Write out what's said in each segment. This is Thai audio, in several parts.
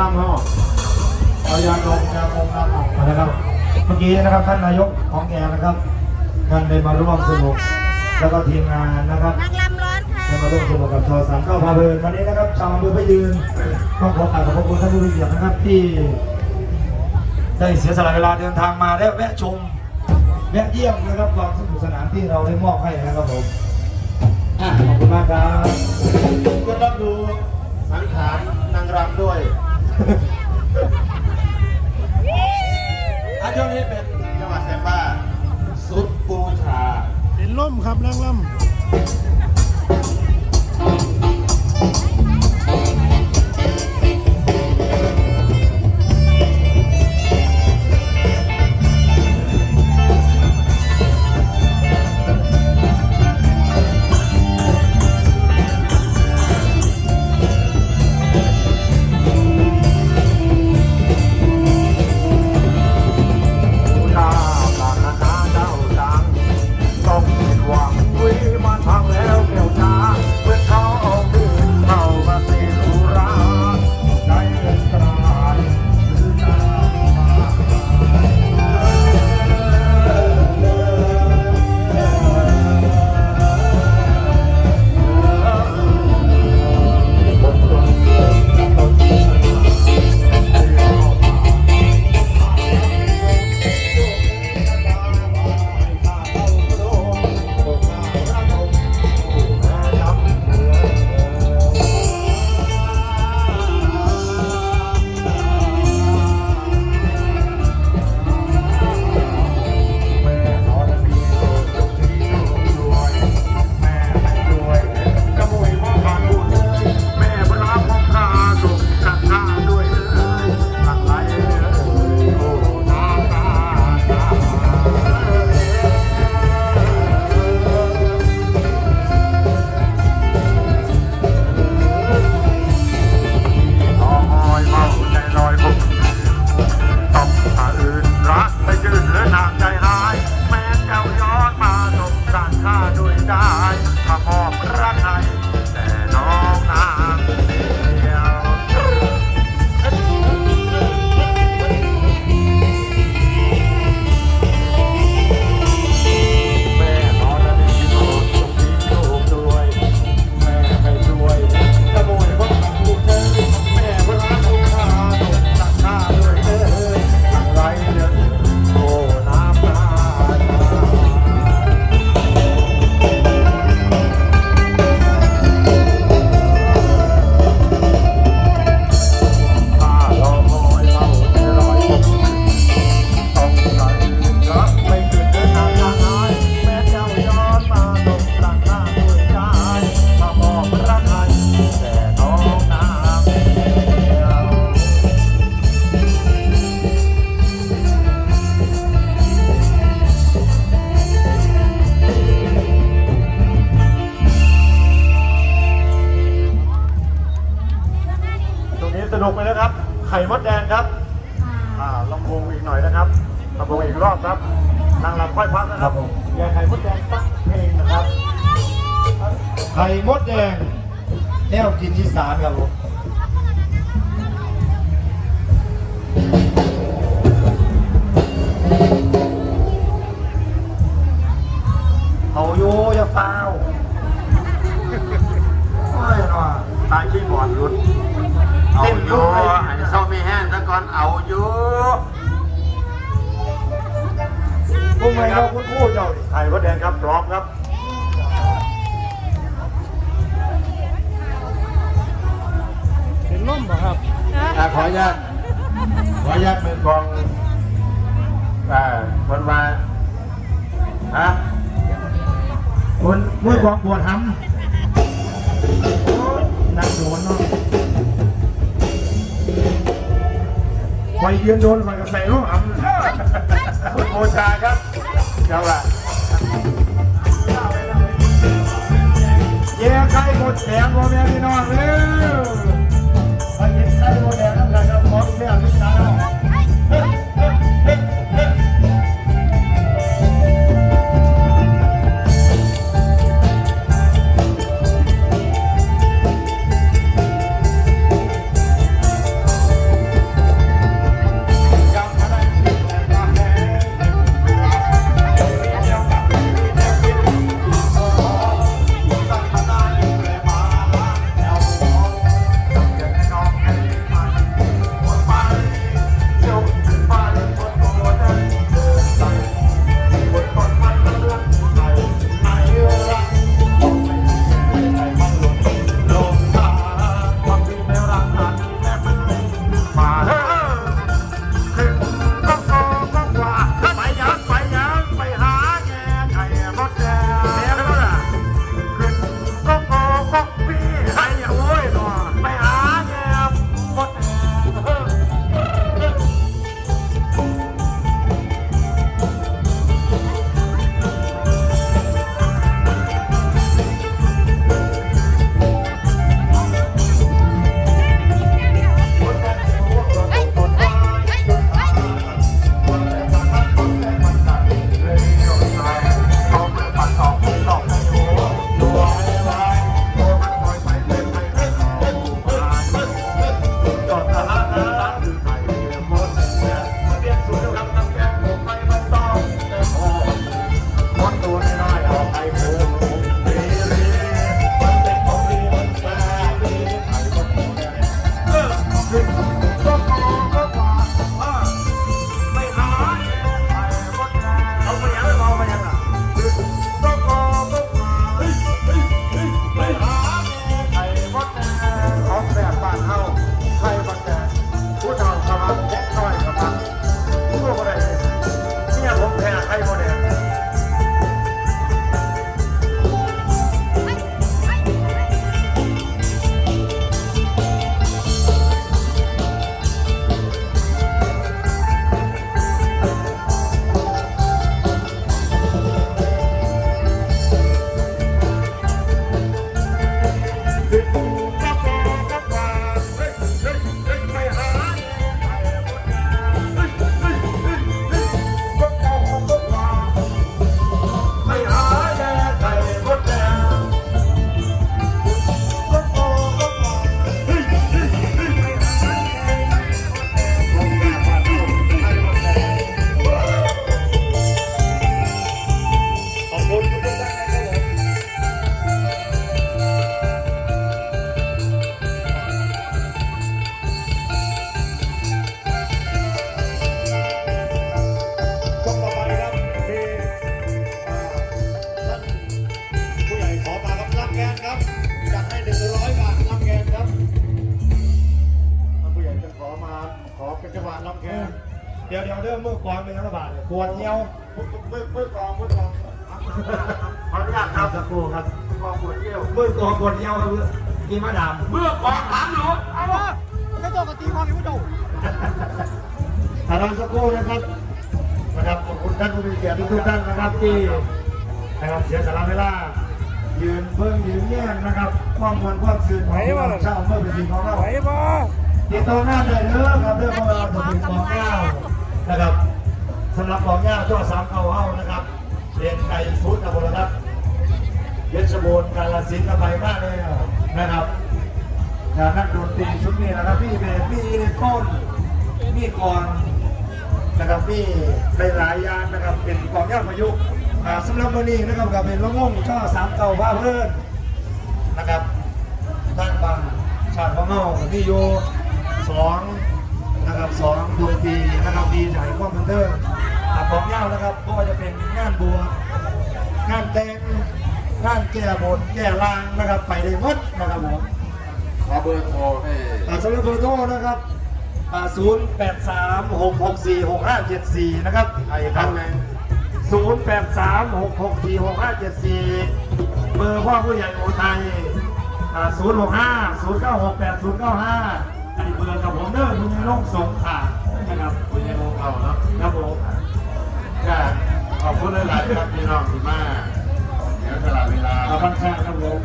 ลำห่อเอายาดมยาคมน้ำออกมานะครับ เมื่อกี้นะครับท่านนายกของแกนะครับท่านได้มาร่วมสนุก แล้วก็ทีมงานนะครับนางลำร้อนค่ะได้มาร่วมสนุกกับชอสามเก้าพาเพลินวันนี้นะครับ ชาวอำเภอพะยืนต้องขอกราบขอบพระคุณท่านผู้มีเกียรตินะครับที่ ได้เสียสละเวลาเดินทางมาและแวะชมแวะเยี่ยมนะครับความสนุกสนานที่เราได้มอบให้นะครับผมอะขอบคุณมากครับก็ต้องดูสังขารนางรำด้วย อาช่วงนี้เป็นจังหวัดแซมบ้าสุดปูชา เป็นล่มครับนั่งล่ำ นางลำค่อยพักนะครับอย่าไข่มดแดงสักเพลงนะครับ ไข่มดแดงแนวกินที่สารครับผมเอาอยู่อย่าเฝ้าโอ้ยน่ะตายขี้บอดหลุดเอาอยู่อันนี้เศร้าไม่แห้งซะก่อนเอาอยู่ พวกไงเราคุณครู่เจ้าดิไข่มดแดงครับพร้อมครับเป็นล่มเหรอครับอ่าขออนุญาตขออนุญาตมือกลองอ่าคนมาฮะคนเมื่อกองปวดหำนักโดนเนาะคอยยืนโดนคอยกระใส่ลูกหำคุณโมชาครับ เจ้าละเย้ใครหมดแขนพ่อแม่พี่น้องเร็ว ยังไงบาทปวดเงี้ยวมือมือกองมือกองขออนุญาตครับสักครู่ครับกองปวดเยี่ยวมือกองปวดเงี้ยวครับกินมะดามเมื่อกองถามหนูเอาวะไม่ต้องกตีความอยู่เจ้าทางสักครู่นะครับนะครับขอบคุณท่านผู้มีเกียรติทุกท่านนะครับที่นะครับเสียสละเวลายืนเพิ่งยืนแย่งนะครับความมวลความสื่นของเราเช่าเมื่อเป็นสิ่งของเราไหวบ่ติดต่อหน้าได้เด้อครับเรื่องของเราจะเป็นกองเงานะครับ สำหรับกองเงาช่อสามเก้าเฮานะครับเรียนไก่สุดนะบรครับเยชบูรณ์กาลสินธุ์ไปมากเลยนะครับงานนักดนตรีชุดนี้นะครับพี่เบสพี่อิเล็กโคนพี่กรนะครับพี่หลายยางนะครับเป็นกองเงาประยุสำหรับวันนี้นะครับก็เป็นละงงช่อสามเก้าบ้าเพิ่อนนะครับตั้งบางชาติของเฮาที่อยู่สองนะครับสองดวงปีนะครับดีใจความบันเทิงอ่า ของเงานะครับก็ว่าจะเป็นงานบวชงานแต่งงานแก้บนแก้ลางนะครับ ไปได้หมดนะครับผมขอเบอร์โทรให้อ่าสำหรับเบอร์โทรนะครับศูนย์แปดสามหกหกสี่หกห้าเจ็ดสี่นะครับใครครั้งหนึ่งศูนย์แปดสามหกหกสี่หกห้าเจ็ดสี่เบอร์พ่อผู้ใหญ่อุทัยศูนย์หกห้าศูนย์เก้าหกแปดศูนย์เก้าห้าอันนี้เบอร์กับผมเด้อคุณในโลกสงขลานะครับคุณยังงเอาเนาะครับผมก็ ขอบคุณหลายๆครับพี่น้องที่มาเดี๋ยวสละเวลาอาบังคาครับผม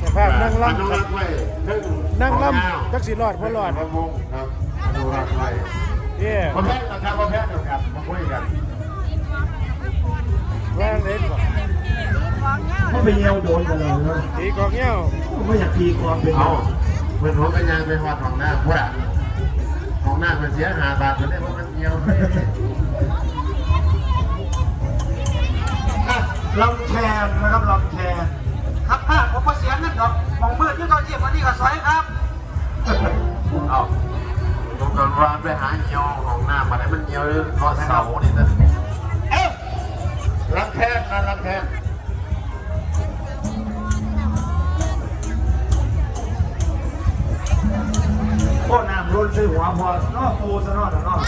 สภาพนั่งล่ำไว้ถึงนั่งล่ำจักสิรอดพ่รอดพระวงศ์ครับอนุรักษ์ไว้เย่ประเภทนะครับประเภทเดียวกันมาคุยกันว่างเล็กบ่าไม่ไปเยี่ยวโดนกันเลยนะตีกองเงี้ยวไม่อยากตีความเป็นเอาเพื่อนผมเป็นยังเป็นวัดของหน้าพวกของหน้าเป็นเสียหาบาทตัวนี้มันเป็นเงี้ย ลำแคนนะครับลำแคนครับป้าผมก็เสียเงินดอกมองมืดที่เขาเจียบวันนี้ก็สวยครับเอาดูกันว่าไปหาเงี้ยวของหน้ามาได้มันเงี้ยวก็เสานี่นะเอ้ารับแทนนะรับแทนโอ้น้ำรุ่นซื้อหัวพอเนอปูซะเนอเนาะ